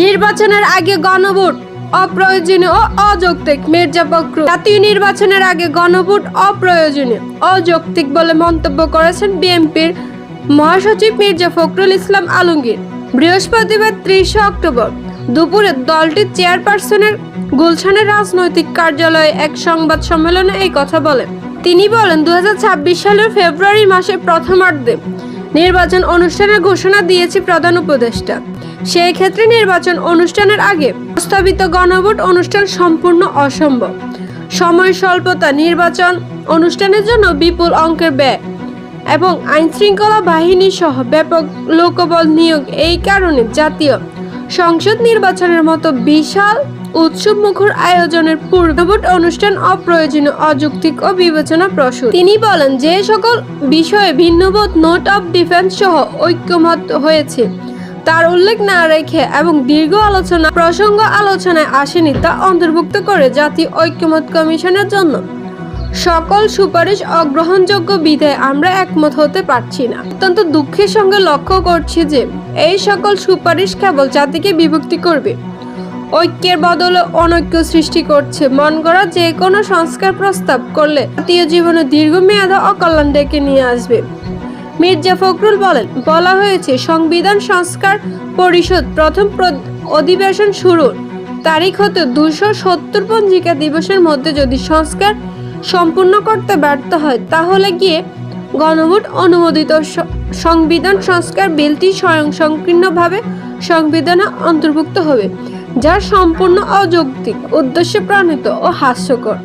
নির্বাচনের আগে গণভোট, অপ্রয়োজনীয় ও অযৌক্তিক। মির্জা ফখরুল জাতীয় নির্বাচনের আগে গণভোট, অপ্রয়োজনীয়, অযৌক্তিক বলে মন্তব্য করেছেন বিএনপির মহাসচিব মির্জা ফখরুল ইসলাম আলমগীর। বৃহস্পতিবার ত্রিশে অক্টোবর দুপুরে দলটির চেয়ারপারসনের গুলশানের রাজনৈতিক কার্যালয়ে এক সংবাদ সম্মেলনে এই কথা বলেন। তিনি বলেন দুই হাজার ছাব্বিশ সালের ফেব্রুয়ারি মাসের প্রথমার্ধে নির্বাচন অনুষ্ঠানের ঘোষণা দিয়েছে প্রধান উপদেষ্টা। সেই ক্ষেত্রে নির্বাচন অনুষ্ঠানের আগে প্রস্তাবিত গণভোট অনুষ্ঠান সম্পূর্ণ অসম্ভব। সময় স্বল্পতা নির্বাচন অনুষ্ঠানের জন্য বিপুল অঙ্কের ব্যয় এবং আইনশৃঙ্খলা বাহিনী সহ ব্যাপক লোকবল নিয়োগ এই কারণে জাতীয় সংসদ নির্বাচনের মতো বিশাল উৎসব মুখর আয়োজনের পূর্ণভোট অনুষ্ঠান অপ্রয়োজনীয়, অযৌক্তিক ও বিবেচনা প্রসূত। তিনি বলেন, যে সকল বিষয়ে ভিন্নবোধ নোট অফ ডিফেন্স সহ ঐক্যমত হয়েছে, তার উল্লেখ না রেখে এবং দীর্ঘ আলোচনা, প্রসঙ্গ আলোচনায় আসেনি তা অন্তর্ভুক্ত করে জাতীয় ঐক্যমত কমিশনের জন্য সকল সুপারিশ অগ্রহণযোগ্য বিধায় আমরা একমত হতে পারছি না। অত্যন্ত দুঃখের সঙ্গে লক্ষ্য করছি যে, এই সকল সুপারিশ কেবল জাতিকে বিভক্তি করবে ঐক্যের বদলে অনৈক্য সৃষ্টি করছে। মন গড়া যে কোনো সংস্কার প্রস্তাব করলে জাতীয় জীবনে দীর্ঘমেয়াদী অকল্যাণ ডেকে নিয়ে আসবে। মির্জা ফখরুল বলেন, বলা হয়েছে, সংবিধান সংস্কার পরিষদ প্রথম অধিবেশন শুরুর তারিখ হতে দুশো সত্তর পঞ্জিকা দিবসের মধ্যে যদি সংস্কার সম্পূর্ণ করতে ব্যর্থ হয়, তাহলে গিয়ে গণভোট অনুমোদিত সংবিধান সংস্কার বিলটি স্বয়ং সংকীর্ণভাবে সংবিধানে অন্তর্ভুক্ত হবে। যা সম্পূর্ণ অযৌক্তিক উদ্দেশ্যে প্রণীত ও হাস্যকর।